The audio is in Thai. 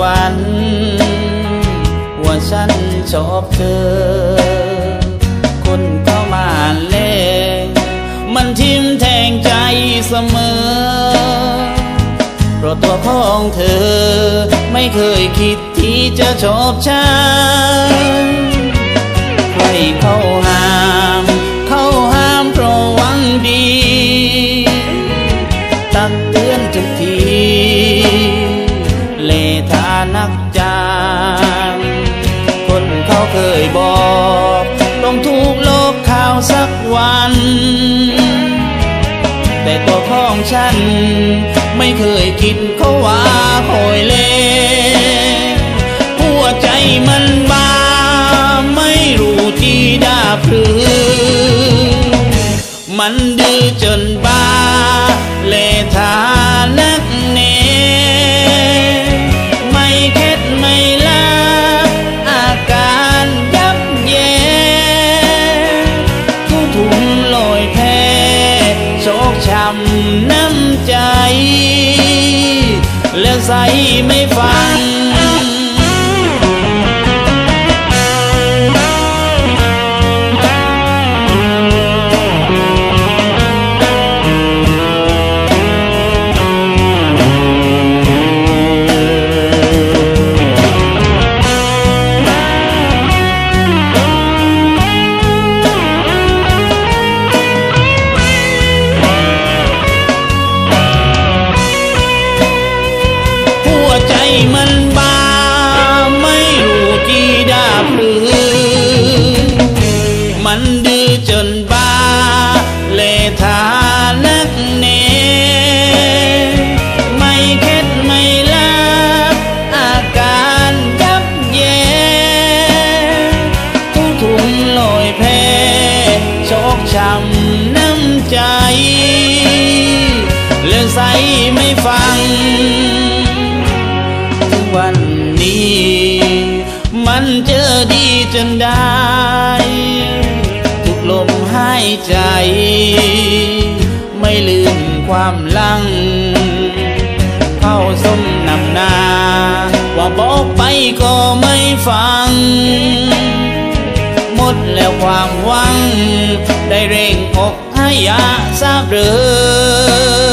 วัน ว่าฉันชอบเธอ คนเข้ามาเล่มันทิมแทงใจเสมอ เพราะตัวของเธอไม่เคยคิดที่จะชอบฉัน นักจางคนเขาเคยบอกต้องถูกโลกข่าวสักวัน แต่ตัวของฉัน ไม่เคยคิดเขาว่าคอยเลหัวใจมันบาไม่รู้ที่ดาพรือมันดื้อจน โชคช้ำน้ำใจ แล้วใส่ไม่ฟัง ช้ำน้ำใจ เรื่องใสไม่ฟังวันนี้ มันเจอดีจนได้ ทุกลมหายใจ ไม่ลืมความลัง เข้าสมนำนา ว่าบอกไปก็ไม่ฟัง ดแล้วความหวัง ได้เร่งอกให้ยาทราบหรือ